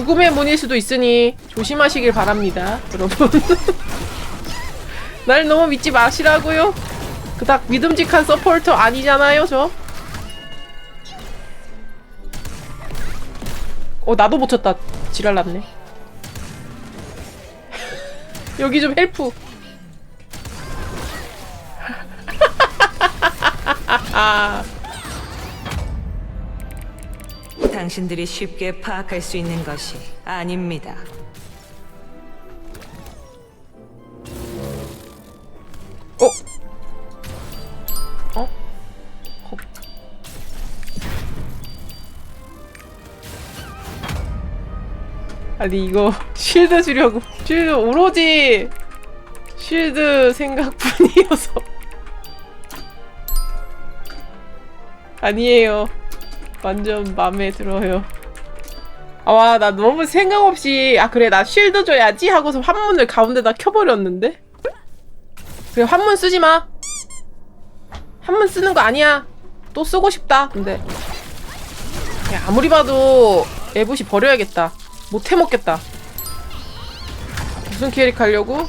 죽음의 문일 수도 있으니 조심하시길 바랍니다, 여러분. 날 너무 믿지 마시라고요. 그닥 믿음직한 서포터 아니잖아요, 저. 어, 나도 못 쳤다. 지랄났네. 여기 좀 헬프. 당신들이 쉽게 파악할 수 있는 것이 아닙니다. 어? 어? 거... 아니 이거 쉴드 주려고 쉴드 오로지 쉴드 생각뿐이어서 아니에요 완전 마음에 들어요 아 나 너무 생각 없이 아 그래 나 쉴드 줘야지 하고서 환문을 가운데다 켜버렸는데 그래 환문 쓰지 마. 한문 쓰는 거 아니야. 또 쓰고 싶다. 근데 야, 아무리 봐도 에봇이 버려야겠다. 못 해먹겠다. 무슨 캐릭 하려고?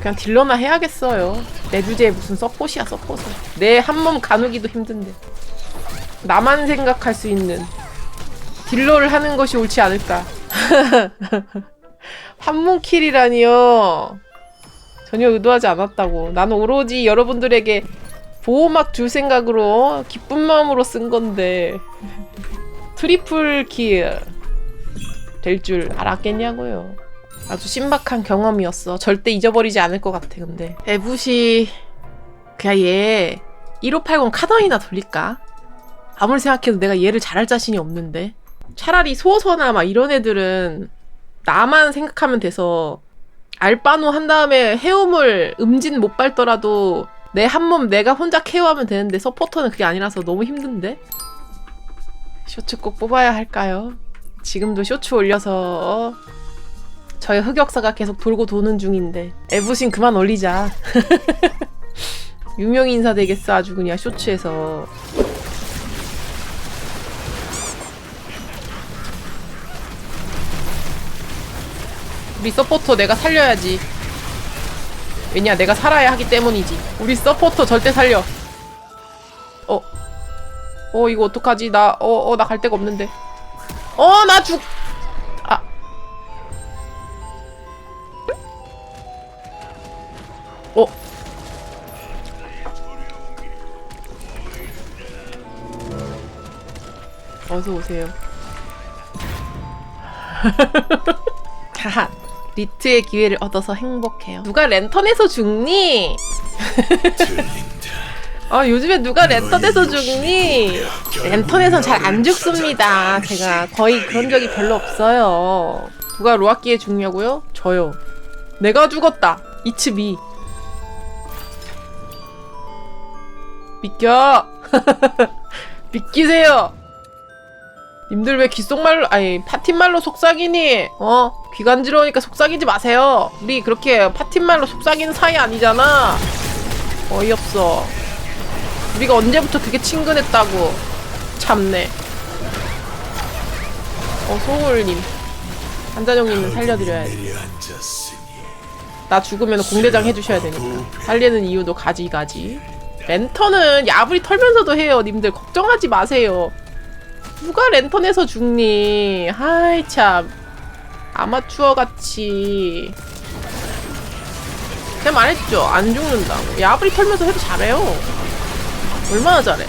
그냥 딜러나 해야겠어요. 내 주제에 무슨 서폿이야 서폿은. 내 한 몸 가누기도 힘든데. 나만 생각할 수 있는 딜러를 하는 것이 옳지 않을까. 한몸킬이라니요. 전혀 의도하지 않았다고. 나는 오로지 여러분들에게 보호막 줄 생각으로 기쁜 마음으로 쓴 건데 트리플 킬 될 줄 알았겠냐고요. 아주 신박한 경험이었어. 절대 잊어버리지 않을 것 같아. 근데 에부시 그냥 얘 1580 카던이나 돌릴까? 아무리 생각해도 내가 얘를 잘할 자신이 없는데 차라리 소서나 막 이런 애들은 나만 생각하면 돼서 알바노 한 다음에 헤엄을 음진 못 밟더라도 내 한 몸 내가 혼자 케어하면 되는데 서포터는 그게 아니라서 너무 힘든데? 쇼츠 꼭 뽑아야 할까요? 지금도 쇼츠 올려서 저의 흑역사가 계속 돌고 도는 중인데 에부신 그만 올리자 유명 인사 되겠어 아주 그냥 쇼츠에서 우리 서포터 내가 살려야지. 왜냐, 내가 살아야 하기 때문이지. 우리 서포터 절대 살려. 어. 어, 이거 어떡하지? 나, 어, 어, 나 갈 데가 없는데. 어, 나 죽, 아. 어. 어서 오세요. 하하. 리트의 기회를 얻어서 행복해요. 누가 랜턴에서 죽니? 아 요즘에 누가 랜턴에서 죽니? 랜턴에선 잘 안 죽습니다. 제가 거의 그런 적이 별로 없어요. 누가 로아키에 죽냐고요? 저요. 내가 죽었다. 이츠미. 믿겨. 믿기세요. 님들 왜 귓속말로 아니 파틴말로 속삭이니? 어? 귀 간지러우니까 속삭이지 마세요. 우리 그렇게 파틴말로 속삭이는 사이 아니잖아. 어이없어. 우리가 언제부터 그게 친근했다고. 참네. 어 소울님. 한자정님은 살려드려야지. 나 죽으면 공대장 해주셔야 되니까. 살리는 이유도 가지가지. 랜턴은 야불이 털면서도 해요. 님들 걱정하지 마세요. 누가 랜턴에서 죽니? 하이 참. 아마추어 같이. 제가 말했죠. 안 죽는다고 야브리 털면서 해도 잘해요. 얼마나 잘해.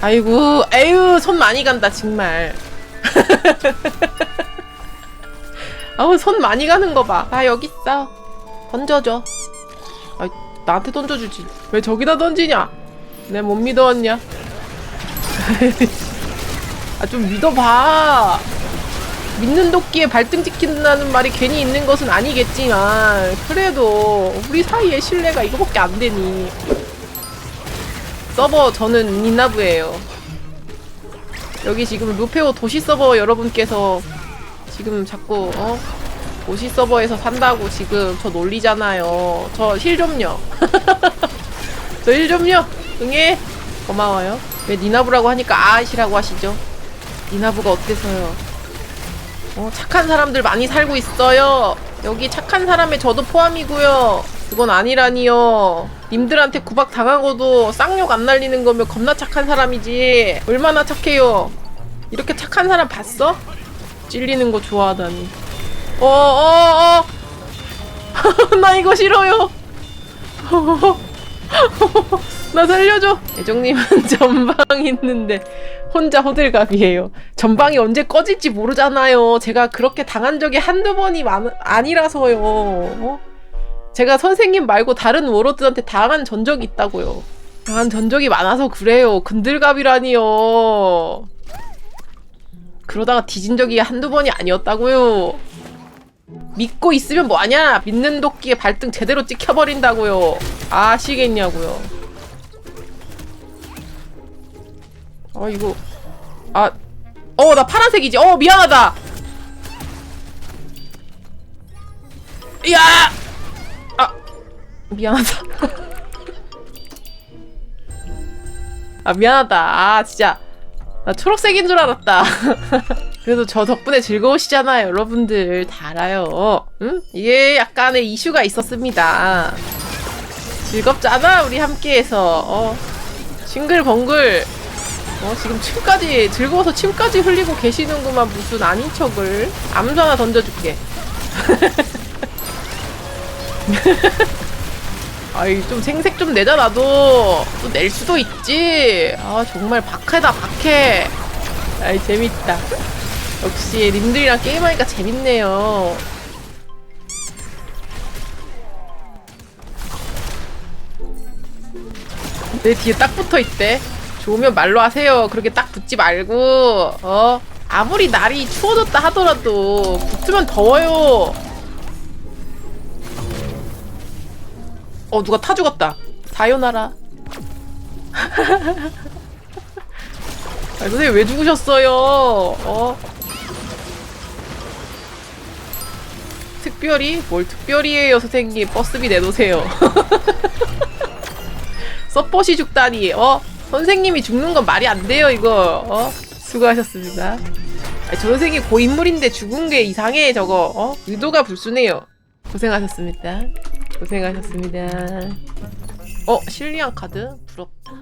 아이고 에휴 손 많이 간다 정말. 아우 손 많이 가는 거봐아 여기 있어. 던져줘. 아 나한테 던져주지. 왜 저기다 던지냐? 내 못 믿어왔냐 아 좀 믿어봐. 믿는 도끼에 발등 찍힌다는 말이 괜히 있는 것은 아니겠지만 그래도 우리 사이의 신뢰가 이거밖에 안 되니. 서버 저는 니나부예요. 여기 지금 루페오 도시 서버 여러분께서 지금 자꾸 어 도시 서버에서 산다고 지금 저 놀리잖아요. 저 힐 좀요. 저 힐 좀요. 응해. 고마워요. 왜 니나부라고 하니까 아이시라고 하시죠? 니나부가 어때서요? 어, 착한 사람들 많이 살고 있어요. 여기 착한 사람에 저도 포함이고요. 그건 아니라니요. 님들한테 구박 당하고도 쌍욕 안 날리는 거면 겁나 착한 사람이지. 얼마나 착해요. 이렇게 착한 사람 봤어? 찔리는 거 좋아하다니. 어, 어, 어. 나 이거 싫어요. 나 살려줘. 애정님은 전방 있는데 혼자 호들갑이에요. 전방이 언제 꺼질지 모르잖아요. 제가 그렇게 당한 적이 한두 번이 많, 아니라서요. 어? 제가 선생님 말고 다른 워로드한테 당한 전적이 있다고요. 당한 전적이 많아서 그래요. 근들갑이라니요. 그러다가 뒤진 적이 한두 번이 아니었다고요. 믿고 있으면 뭐하냐? 믿는 도끼에 발등 제대로 찍혀버린다고요. 아시겠냐고요. 아 이거 아 어 나 파란색이지. 어 미안하다. 야! 아 미안하다. 아 미안하다. 아 진짜 나 초록색인 줄 알았다. 그래도 저 덕분에 즐거우시잖아요. 여러분들 다 알아요. 응? 이게 약간의 이슈가 있었습니다. 즐겁잖아 우리 함께해서. 어. 싱글벙글. 어, 지금 침까지 즐거워서 침까지 흘리고 계시는구만 무슨 아닌 척을. 암수 하나 던져줄게. 아이 좀 생색 좀 내자 나도. 또 낼 수도 있지. 아 정말 박해다 박해. 아이 재밌다. 역시 님들이랑 게임하니까 재밌네요. 내 뒤에 딱 붙어있대 좋으면 말로 하세요. 그렇게 딱 붙지 말고 어? 아무리 날이 추워졌다 하더라도 붙으면 더워요. 어 누가 타 죽었다. 사요나라. 아, 선생님 왜 죽으셨어요? 어? 특별히? 뭘 특별히해요 선생님? 버스비 내놓으세요. 서폿이 죽다니 어 선생님이 죽는 건 말이 안 돼요 이거. 어? 수고하셨습니다. 아니, 저 선생님 고인물인데 죽은 게 이상해 저거. 어? 의도가 불순해요. 고생하셨습니다. 고생하셨습니다. 어 실리안 카드? 부럽다